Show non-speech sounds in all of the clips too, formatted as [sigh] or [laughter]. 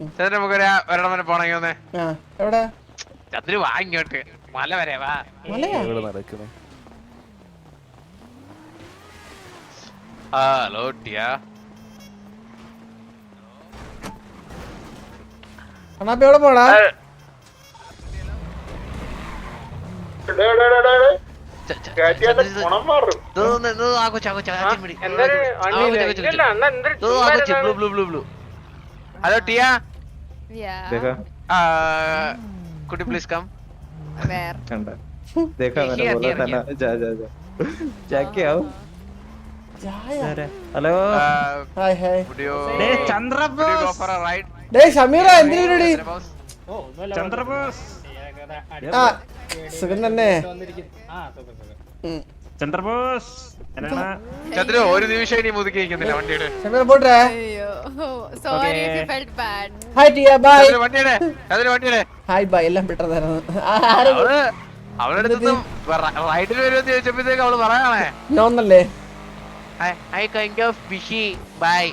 ചന്ദ്രൻ നമുക്ക് ഒരു ഒരെണ്ണം വരെ പോണെങ്കിൽ ഒന്ന് ആ എവിടെ ചന്ദ്രൻ വാ ഇങ്ങോട്ട് മല വരെ വാ മലയാ ഇവിടെ നടക്കുന്നു ഹലോ ടിയാ എവിടെ പോടാ ച- ബ്ലൂ ബ്ലൂ ഇത് ഗുണം മാറും ഇത് ഇത് ഇത് ആ കൊച്ച്, ആ കൊച്ച്, ആ കൊച്ചിനെ പിടി. എന്തൊരു ആ അണിയില്ല. കൊച്ച്, കൊച്ച്, കൊച്ച്. ഇല്ലല്ല, അണ്ണാ എന്തൊരു ഇത് ആ കൊച്ച്, blue, blue, blue, blue. Hello Tiya Yeah. देखा കുട്ടി പ്ലീസ് കം Where? ठंडा देखा मैंने Here, बोला here, था ना जा जा जा जाके आओ ചായ हेलो ഹായ് ഹായ് റൈഡ് ഡേയ് ഷമീറ എന്തിനടി ചന്ദ്രബോസ് ആ സുഖം തന്നെ ഉം. ചന്ദ്രബോസ് എന്നാണ് ചന്ദ്ര ഒരു നിമിഷം ഇനി മുതുക്കി നിൽക്കുന്നില്ല വണ്ടിയുടെ. ഷമീറ പോട്ടെ. അയ്യോ sorry if you felt bad hi Tia bye Chandra വണ്ടിയുടെ ചന്ദ്ര വണ്ടിയുടെ. ഹായ് ബൈ എല്ലാം അവൾ അവളുടെ അടുത്തുനിന്നും റൈഡിൽ വരുമെന്ന് ചോദിച്ചപ്പോഴത്തേക്ക് അവൾ പറയാണേ. നോന്നല്ലേ I kind of busy bye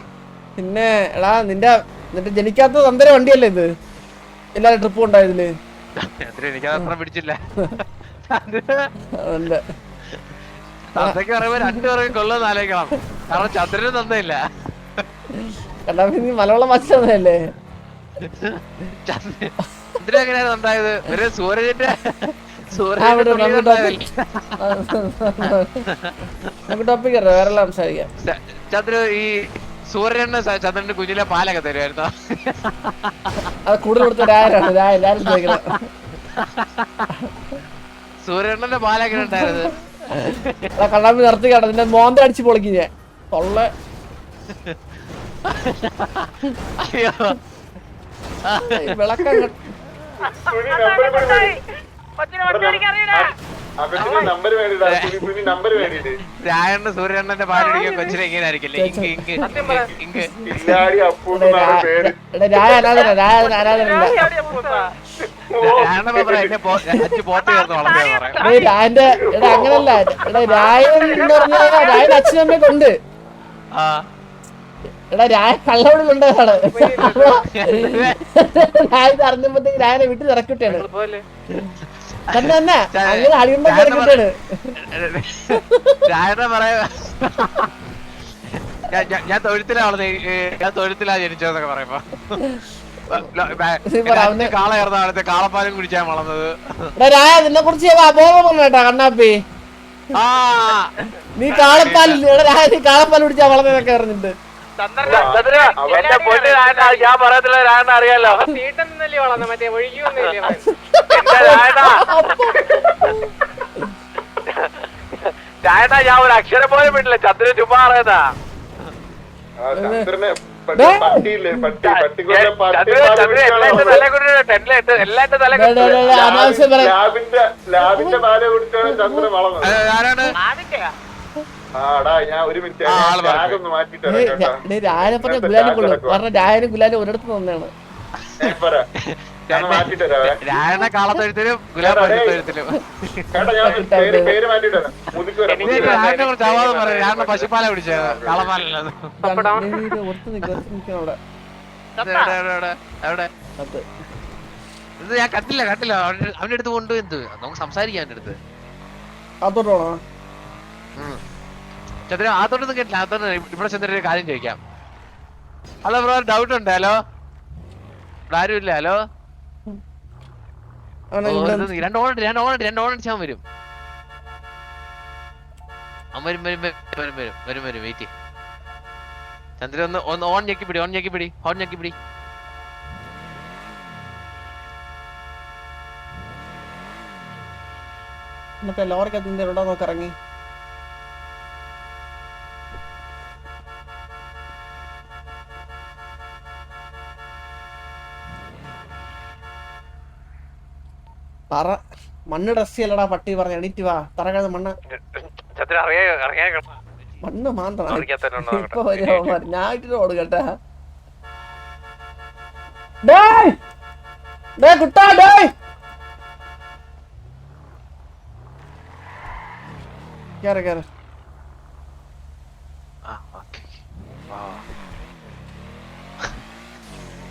പിന്നെ എടാ നിന്റെ നിന്റെ ജനിക്കാത്ത തന്തര വണ്ടിയല്ലേ ഇത്? എല്ലാരും ട്രിപ്പും ഉണ്ടായതിൽ. ചന്ദ്ര എനിക്ക് അത്ര പിടിച്ചില്ല. [laughs] അതുകൊണ്ട് തന്തയ്ക്ക് പറയുമ്പോ രണ്ടുപേർക്കും കൊള്ളുന്ന ആലോചിക്കണം. കാരണം ചന്ദ്രന് തന്നില്ല കണ്ടാ നീ മലയാളം വായിച്ചതല്ലേ ചന്ദ്ര ചന്ദ്രൻ എങ്ങനെയാണ് ഉണ്ടായത്? ഒരു വിട്, നമുക്ക് ടോപ്പിക് വേറെ സംസാരിക്കാം. ചന്ദ്ര ഈ സൂര്യന് ചന്ദ്രന്റെ കുഞ്ഞിലെ പാലൊക്കെ തരുമായിരുന്നു? അത് കൂടുതൽ കൊടുത്ത രായ രായ ചോദിക്കുന്നത്. സൂര്യണ്ണന്റെ പാലൊക്കെ ഉണ്ടായത് എടാ കണ്ണാമ്പി നിർത്തി കേട്ടോ. നിന്റെ മോന്ത അടിച്ച് പൊളിക്കും ഞാൻ. തൊള്ള വിളക്ക രായണ്ണ സൂര്യണ്ണന്റെ പാലടിക്കാൻ കൊച്ചിനെ ഇങ്ങനെ ആയിരിക്കില്ലേ? ഇങ്ക് ഇങ്ക് രായ അനാഥന രായ അനാഥനല്ല എടാ അങ്ങനല്ല. എടാ രായൻ എന്ന് പറഞ്ഞാൽ രായൻ അച്ഛനും അമ്മയൊക്കെ ആ. എടാ രായ കള്ളവിടെ കൊണ്ടതാണ്. രായ അറിഞ്ഞപ്പോഴത്തേക്ക് രായനെ വീട്ടിൽ ഇറക്കിട്ടാണ് തന്നെ തന്നെ. അങ്ങനെ അടിയുണ്ടോ ഇറക്കിട്ടാണ് രായണ്ണ പറയാ ഞാൻ- ഞാൻ- ഞാൻ തൊഴുത്തിലാ വളർന്നത് ഞാൻ തൊഴുത്തിലാ ജനിച്ചതെന്നൊക്കെ പറയുമ്പോ. പറ, അവന് കാള ചേർന്ന കാലത്ത് കാളപ്പാലും കുടിച്ചാൻ വളർന്നത്. രായ നിന്നെ കുറിച്ച് അബോധം പറഞ്ഞേട്ടാ കണ്ണാപ്പി. നീ കാളപ്പാൽ രായ നീ കാളപ്പാൽ കുടിച്ചാ വളർന്നതൊക്കെ പറഞ്ഞിട്ട് എന്റെ പൊന്ന് ഞാൻ പറയത്തില്ല രായണ്ണ അറിയാലോ. തീട്ടന്നല്ലേ വളർന്ന? മറ്റേ ഒഴുകിയൊന്നുമില്ലേ [laughs] രായണ്ണ ഞാൻ ഒരു അക്ഷരം പോലും വിട്ടില്ല ചന്ദ്രൻ ചുമ്മാ പറയുന്നതാ. ചന്ദ്രനെ ആൾ പറഞ്ഞു. ഗുലാലും കൊള്ളു. പറഞ്ഞ രാജനും ഗുലാലും ഒരിടത്ത് തന്നെയാണ് രായണ്ണ കാളത്തൊഴുത്തിലും ഗുലാബ് [laughs] വരാം. രായണ്ണെ കുറിച്ച് അവാദം പറയാം രാണ പശുപ്പാല പിടിച്ചത്? അത് ഇത് ഞാൻ കണ്ടില്ല കണ്ടില്ല. അവന്റെ അടുത്ത് കൊണ്ടു എന്ത്? നമുക്ക് സംസാരിക്കാം അവന്റെ അടുത്ത്. അതോട്ട് ചന്ദ്ര ആത്തോട്ടൊന്നും കേട്ടില്ല. ആത്തോട്ട് ഇവിടെ ചെന്നിട്ട് ഒരു കാര്യം ചോദിക്കാം. ഹലോ ബ്രോ ഡൗട്ട് ഉണ്ട്. ഹലോ? ഇവിടെ ആരും ഇല്ല ഹലോ അവനെ ഓ, ഇവിടെ ഇത് രണ്ട് ഓൺ രണ്ട് ഓൺ രണ്ട് ഓൺ അടിച്ചാൽ വരും. അവൻ വരും വരും വരും വരും വരും വരും വരും വെയിറ്റ് ഒന്ന് ഒന്ന് ഓൺ ഞെക്കി പിടി ഓൺ ഞെക്കി പിടി ഓൺ ഞെക്കി പിടി. ലോറിക്കകത്ത് എവിടെ നോക്കി ഇറങ്ങി. പറ. മണ്ണ് ഡ്രസ് ചെയ്യലടാ പട്ടി പറഞ്ഞ. എണീറ്റ് വാ. തറകത് മണ്ണ്. ചന്ദ്ര അറിയാ അറിയാ മണ്ണ് മാന്തണം. ഇപ്പൊ. ഞാൻ ഇട്ടിട്ട് ഓടും കേട്ടാ ഡേ കേറ് കേറ്.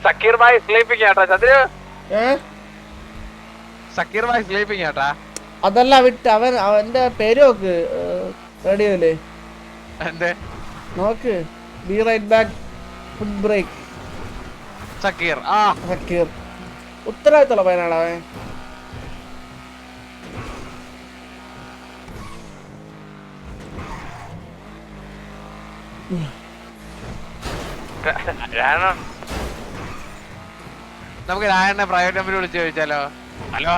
സക്കീർ ഭായ് സ്ലീപ്പിക്കാട്ടോ. ചന്ദ്രു? ഏ? സക്കീർ ഭായ് സ്ലീപ്പിംഗ് ആട്ടാ. അതല്ല വിട്ട് അവൻ അവന്റെ പേര് നോക്ക് റേഡിയോയിൽ. എന്തേ? നോക്ക് be right back food break Sakkeer ആ. സക്കീർ. ഉത്തരവാദിത്തമുള്ള പയ്യനാണ് അവൻ. നമുക്ക് രായണ്ണ പ്രൈവറ്റ് നമ്പർ വിളിച്ചു ചോദിച്ചാലോ? ഹലോ.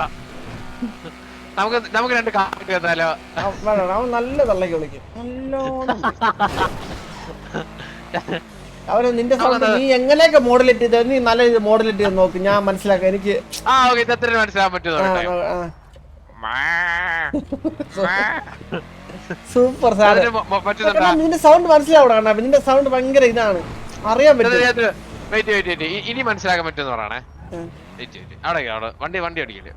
നമുക്ക് നമുക്ക് രണ്ട് വന്നാലോ അവൻ വേണം, അവൻ നല്ല തള്ളക്ക് വിളിക്കും. നല്ലോണം അവന് നിന്റെ സൗണ്ട് നീ എങ്ങനെയൊക്കെ മോഡലേറ്റ് ചെയ്ത് നീ നല്ല മോഡലേറ്റ് ചെയ്ത് നോക്ക്. ഞാൻ മനസ്സിലാക്കാം. എനിക്ക് ആ ഓക്കെ. മനസ്സിലാൻ പറ്റുമോ? ആ, ആ, സൂപ്പർ സാധനം നിന്റെ സൗണ്ട് മനസ്സിലാവണം നിന്റെ സൗണ്ട് ഭയങ്കര ഇതാണ്. അറിയാൻ പറ്റും. ഇനി മനസ്സിലാക്കാൻ പറ്റുമെന്ന് പറയണേ. അവിടെ നിക്ക്, അവിടെ വണ്ടി വണ്ടി അടിക്കില്ല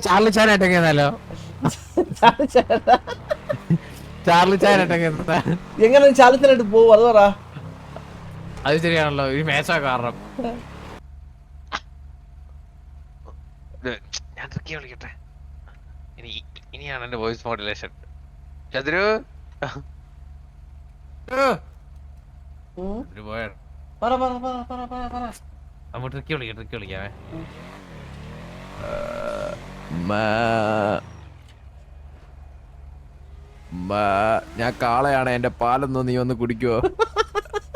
ചാർലി ചാനായിട്ടെങ്കിലോ ചാർലി ചാനായിട്ടെങ്കിൽ എങ്ങനെ ചാലത്തിനായിട്ട് പോവും? അത് പറ. അത് ശരിയാണല്ലോ. ഈ മേശ കാരണം. ഞാൻ ട്രിക്കി വിളിക്കട്ടെ ഇനി ഇനിയാണ് എന്റെ വോയിസ് മോഡുലേഷൻ ചതുരു അങ്ങോട്ട് ട്രിക്കി വിളിക്കാം ട്രിക്കി വിളിക്കാമേ ഞാൻ കാളയാണ് എന്റെ പാലൊന്നും നീ ഒന്ന് കുടിക്കുവോ?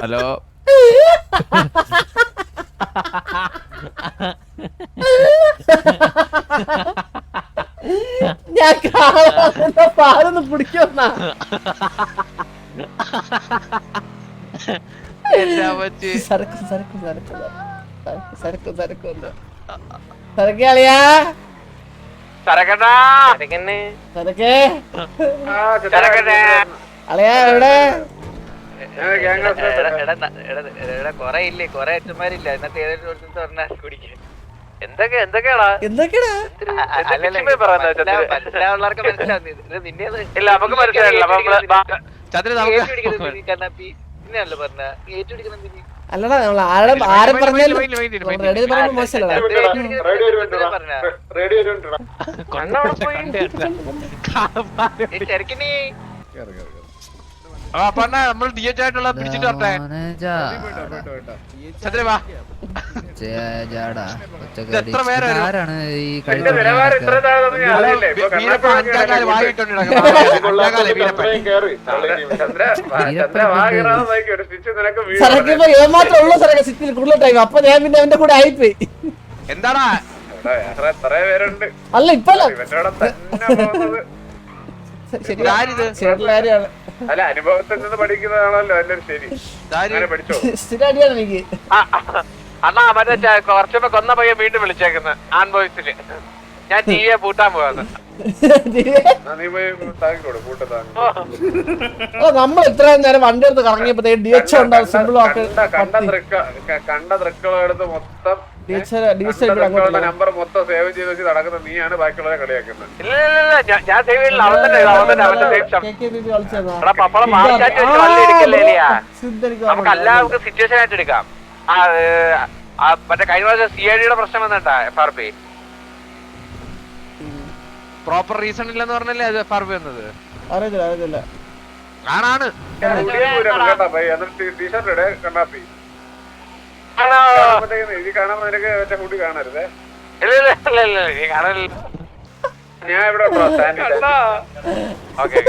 ഹലോ? ഞാൻ കാളയാണ് പാലൊന്ന് കുടിക്കുന്ന സരക്കും സരക്കും സരക്കും സരക്കും സരക്കും സരക്കും സരക്ക് സരക്ക് ഉണ്ട് സരക്ക് അളിയാ എവിടെ കൊറേ ഇല്ലേ കൊറേ അച്ഛന്മാരില്ല ഒരു സ്ഥലത്ത് പറഞ്ഞാൽ കുടിക്കാൻ എന്തൊക്കെ എന്തൊക്കെയാടാ എന്തൊക്കെടാ മനസ്സിലാവുള്ളവർക്ക് മനസ്സിലാവുന്നത് നിന്നെ ഇല്ല നമുക്ക് മനസ്സിലായില്ല അപ്പൊ നമ്മൾ ബാ- ചന്ദ്രൻ നമുക്ക് പിന്നെയല്ലേ പറഞ്ഞ ഏറ്റുപിടിക്കണം പിന്നെ അല്ലടാ നമ്മൾ ആരെ ആരെ പറഞ്ഞാലും റേഡിയോ വൈകിട്ട് വൈകിട്ട് റെഡി പറയുമ്പോ മോശമല്ലടാ radio one minute radio one minute ഈ ചെറുക്കിനി അപ്പൊ അണ്ണാ നമ്മൾ ഡി എച്ച് ആയിട്ടുള്ള പിടിച്ചിട്ട് വരട്ടെ. ചന്ദ്ര വാ. എത്ര? ആരാണ് ഈ ഞാൻ ഏമാത്രം ഉള്ള സരക്ക് സിറ്റിയിൽ കൂടുതൽ ടൈം അപ്പൊ പിന്നെ അവന്റെ കൂടെ ആയിപ്പോയി. എന്താടാ? അല്ല ഇപ്പൊ അല്ല അനുഭവത്തിൽ നിന്ന് പഠിക്കുന്നതാണല്ലോ ഒരു ശരി. പഠിച്ചോ? സ്ഥിരം അടിയാണ് എനിക്ക്. അണ്ണാ മറ്റേ കുറച്ചുമ്പോ കൊന്ന പയ്യൻ വീണ്ടും വിളിച്ചേക്കുന്ന ആൺ ബോയ്സിൽ ഞാൻ ടി വിയെ പൂട്ടാൻ പോവാന്ന്. നമ്മൾ ഇത്രയും നേരം വണ്ടി എടുത്ത് കറങ്ങിയപ്പോ ഡി എച്ച് ഉണ്ടാവും സിമ്പിൾ ആക്കി കണ്ട കണ്ട ദൃക്ക ക- കണ്ട ദൃക്കളെടുത്ത് മൊത്തം നമ്പർ മൊത്തം സേവ് ചെയ്ത് വെച്ച് നടക്കുന്ന നീയാണ് ബാക്കിയുള്ളവരെ കളിയാക്കുന്നത് ഇല്ല ഇല്ല ഇല്ല ഞാൻ- സേവ് അവൻ തന്നെ അവൻ തന്നെ അവന്റെ സേവ് എടാ, പപ്പടം മാറ്റാൻ വെച്ച് വള്ളി എടുക്കല്ലേ ഇല്ലയാ? നമുക്ക് എല്ലാവർക്കും സിറ്റുവേഷൻ ആയിട്ട് എടുക്കാം മറ്റേ കഴിഞ്ഞ പ്രാവശ്യം സി ഐ ഡിയുടെ പ്രശ്നം വന്നിട്ടാ F R P proper reason ഇല്ലെന്ന് പറഞ്ഞല്ലേ അത് എഫ് ആർ പി വന്നത് അറിയത്തില്ല അറിയത്തില്ല ആണാണ് ടീഷർട്ട് കണ്ണാപ്പി ഇത് കാണാൻ നിനക്ക് കാണരുതേ. ഞാൻ ഇവിടെ ഓക്കെ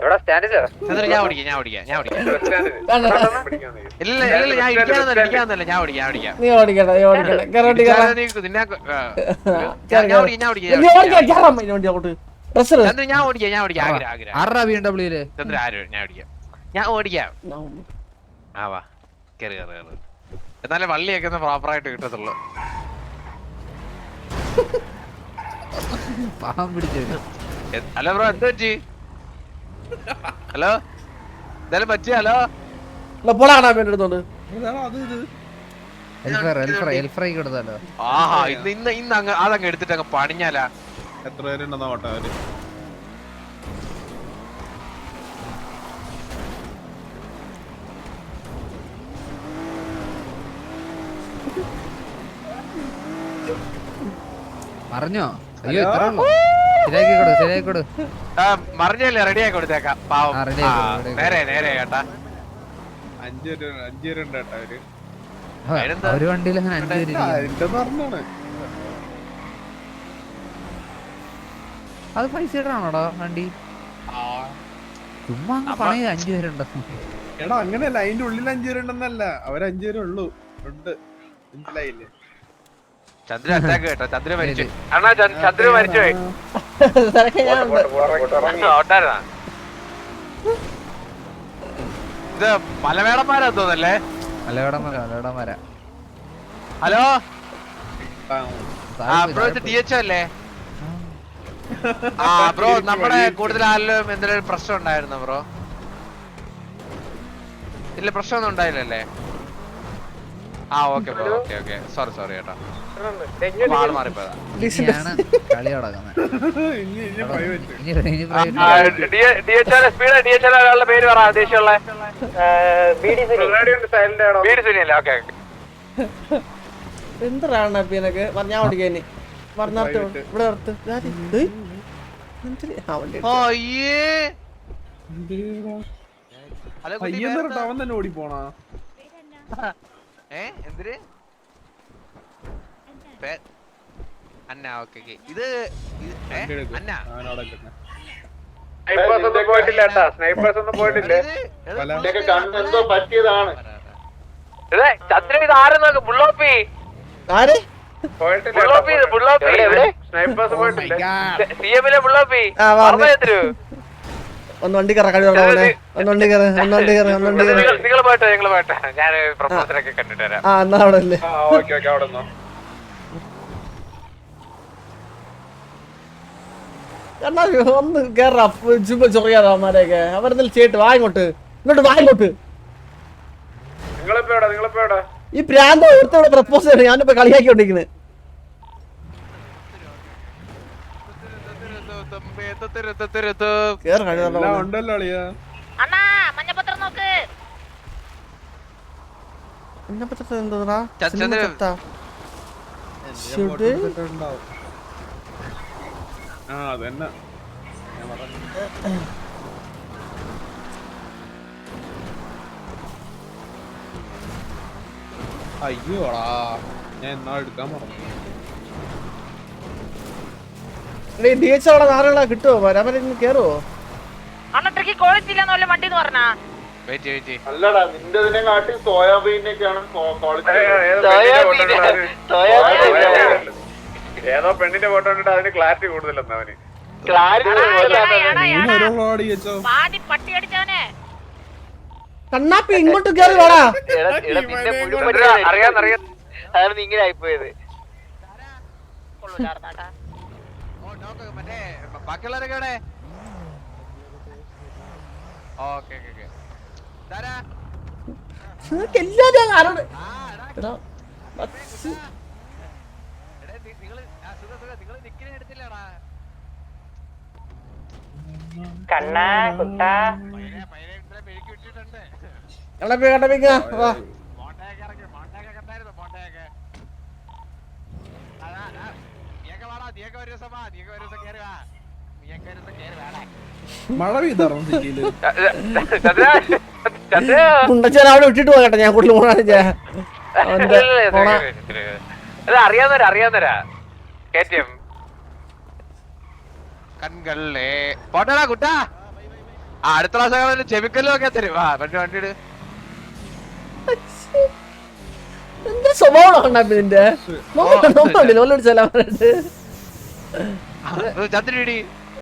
എവിടെ സ്റ്റാൻഡിലോ ഓടിക്കാം ഞാൻ ഓടിക്കാം ഞാൻ ഓടിക്കാം. ഇല്ല ഇല്ല ഞാൻ ഇരിക്കാന്നല്ല ഇരിക്കാന്നല്ല ഞാൻ ഓടിക്കാം ഞാൻ ഓടിക്കാം. നീ നീ കേറോട്ടി നീ നിന്നെ. ഞാൻ ഓടിക്കാം ഞാൻ ഓടിക്കാം ഞാൻ ഓടിക്കാം. കേറാൻ പറ്റും വണ്ടി അങ്ങോട്ട്. ഡ്രസ് ചന്ദ്ര ഞാൻ ഓടിക്കാം ഞാൻ ഓടിക്കാം ആഗ്രഹം ആഗ്രഹം. ആറാ ബി എം ഡബ്ല്യൂൽ ചന്ദ്ര ആര് ഞാൻ ഓടിക്കാം. ഞാൻ ഓടിക്കാം. ആ വാ. കേറി കേറി കേറി. എന്നാലേ വള്ളിയൊക്കെ ഒന്ന് പ്രോപ്പറായിട്ട് കിട്ടത്തുള്ളൂ. പാവം ഹലോ ബ്രോ എന്ത് പറ്റി? ഹലോ? എന്തായാലും പറ്റിയ? ഹലോ? എന്നാ പോടാ അത് എൽഫ്രൈ കൊടുത്താലോ? ആഹാ ഇന്ന് ഇന്ന് ഇന്ന് അങ്ങ് അതങ്ങ് എടുത്തിട്ട് അങ്ങ് പണിഞ്ഞാലാ എത്ര പേരുണ്ടെന്നാ ഓട്ടം അവർ? പറഞ്ഞോ അയ്യോ ഇത്ര ഉള്ളൂ. ശരിയാക്കി കൊടു ശരിയാക്കി കൊടു ആ, മറിഞ്ഞല്ലേ റെഡി ആയി കൊടുത്തേക്കാം. പാവം. ആ, ready ആ, ആക്കി, ready ആക്കി. നേരെ നേരെ കേട്ടാ. അഞ്ചു പേര് അഞ്ചു പേരുണ്ട് കേട്ടോ അവർ. ആ, അതിനെന്താ? ഒരു വണ്ടിയിൽ അങ്ങനെ അഞ്ചു പേര് ആ, ഇരിക്കുന്നു. എന്റെ പറഞ്ഞാണ് അത് പൈസ ഇടാണോടാ വണ്ടി? ചുമ്മാ അങ്ങ് പണയത് അഞ്ചു പേരുണ്ടോ? എടാ അങ്ങനെയല്ല അതിന്റെ ഉള്ളിൽ അഞ്ചു പേരുണ്ടെന്നല്ല. അവർ അഞ്ചു പേരേ ഉള്ളൂ. ഉണ്ട്. മനസ്സിലായില്ലേ ചന്ദ്ര അറ്റാക്ക് കേട്ടോ. ചന്ദ്ര മരിച്ചു. അണ്ണാ ചന്ദ്- ചന്ദ്ര മരിച്ചു [laughs] ഇത് മലവേടന്മാരാ തോന്നല്ലേ മലയോടമര മലയോടമര ഹലോ? ബ്രോ ഇത് എച്ച് അല്ലേ? ആ [laughs] ബ്രോ നമ്മുടെ കൂടുതൽ ആരിലും എന്തെങ്കിലും പ്രശ്നം ഉണ്ടായിരുന്നു ബ്രോ? ഇല്ല പ്രശ്നമൊന്നും ഉണ്ടായില്ലല്ലേ? ആ okay bro okay okay sorry sorry കേട്ടോ. അപ്പൊ കളി തുടങ്ങുന്നത് പേര് പറ ഓക്കെ എന്തിനാ കണ്ണാപ്പി എനക്ക് പറഞ്ഞ നിർത്ത് ഇവിടെ നിർത്ത് ഇതാര്? ഏയ്? എന്തിന്? ആ, വണ്ടി എടുത്ത്. അയ്യേ ഹലോ കുട്ടി അയ്യെന്ന് പേരെന്താ? അവൻ തന്നെ ഓടി പോണാ ഏ എന്തിന് പേ- അന്ന ഓക്കെ ഓക്കെ ഇത്? അന്ന. സ്നൈപ്പേഴ്സ് ഒന്നും പോയിട്ടില്ല കേട്ടാ. സ്നൈപ്പേഴ്സ് ഒന്നും പോയിട്ടില്ലേ. ഇത് ഇത് പല- പുള്ളിയൊക്കെ കണ്ണെന്തോ പറ്റിയതാണ്. ചന്ദ്രൻ ഇത് ആരും നോക്ക്? ബുള്ളോപ്പി. ആര്? ബുള്ളോപ്പി ബുള്ളോപ്പി. സ്നൈപ്പേഴ്സ് പോയിട്ടില്ല. സി എമ്മിലെ ബുള്ളോപ്പി. മറന്നു എത്രയോ ഒന്ന് വണ്ടി കയറ കഴിവ് ഒന്ന് വണ്ടി കറ ഒന്ന് വണ്ടി കറ ഒന്ന് വണ്ടി കയറ. നിങ്ങൾ പോയിട്ട് നിങ്ങൾ പോയിട്ട്. ഞാൻ പ്രൊപ്പോസലൊക്കെ കണ്ടിട്ട് വരാം. ആ എന്നാ അവിടെ അല്ലേ? ഓക്കെ ഓക്കെ അവിടെ എന്നാ ഒന്ന് കേറാ ചുമ്മാ ചൊറിയാതെ അവന്മാരെയൊക്കെ. അവരെന്തെങ്കിലും ചെയ്തിട്ട് വാ ഇങ്ങോട്ട്. ഇങ്ങോട്ട് വാ ഇങ്ങോട്ട്. ഈ പ്രാന്ത ഒരുത്തോടെ പ്രപ്പോസ് ചെയ്യണം. ഞാനിപ്പോ കളിയാക്കിക്കൊണ്ടിരിക്കുന്നത് മഞ്ഞപ്പത്രം നോക്ക്. എന്നെ പറ്റത്ത എന്തോടാ ച- സിനിമ ചന്ദ്രൻ. ചത്താ? എല്ലാം ഷുഡ് photo എടുത്തിട്ട് ഉണ്ടാവും. ആ അതന്നെ. അയ്യോടാ ഞാൻ എന്നാ എടുക്കാൻ പറഞ്ഞു? ഡി എച്ച് അവിടെ നാളുകളാ കിട്ടുമോ വരാൻ കേറുമോ അന്നത്രക്ക് ക്വാളിറ്റി ഇല്ലാന്ന് വല്ല വണ്ടി എന്ന് പറഞ്ഞാ അല്ലടാ നിന്റെ കാട്ടി സോയാബീനൊക്കെയാണ് ഏതോ പെണ്ണിന്റെ ഫോട്ടോ കണ്ടിട്ട് അതിന് ക്ലാരിറ്റി കൂടുതലെന്ന് അവന്. കണ്ണാപ്പി ഇങ്ങോട്ട് കേറി വാടാ. അതാണ് ഇങ്ങനെ ആയിപ്പോയത്. ബാക്കിയുള്ളവരൊക്കെ എവിടെ ഓക്കെ ഓക്കെ ഓക്കെ. ഇതാരാ? നിനക്ക് എല്ലാരും ആരോട് എടാ, ബസ്. എടേ, നി- നിങ്ങൾ ആ, സുഖം, സുഖം. നിങ്ങൾ നിക്കിനെ എടുത്തില്ലേടാ? പയ്യനെ- പയ്യനെ ഇന്നലെ കണ്ണാപ്പിക്ക വാ. മഴ പെയ്താറോ സിറ്റിയിൽ ഉണ്ടച്ചാൻ അവിടെ വിട്ടിട്ട് പോകട്ടെ ഞാൻ കൂടുതൽ പോണ അറിയാവുന്നവരാ അറിയാവുന്നവരാ. കെ ടി എം കൺകളേ പോട്ടടാ കുട്ടാ. ആ അടുത്ത പ്രാവശ്യം ചെവിക്കല്ലും ഒക്കെ തരും. ആ വണ്ടി വണ്ടിയിട് എന്ത് സ്വഭാവമാണ് കണ്ണാപ്പി നിന്റെ? നോക്കണ്ടല്ലോ ഓലോട് പറഞ്ഞിട്ട് ചന്ദ്രടി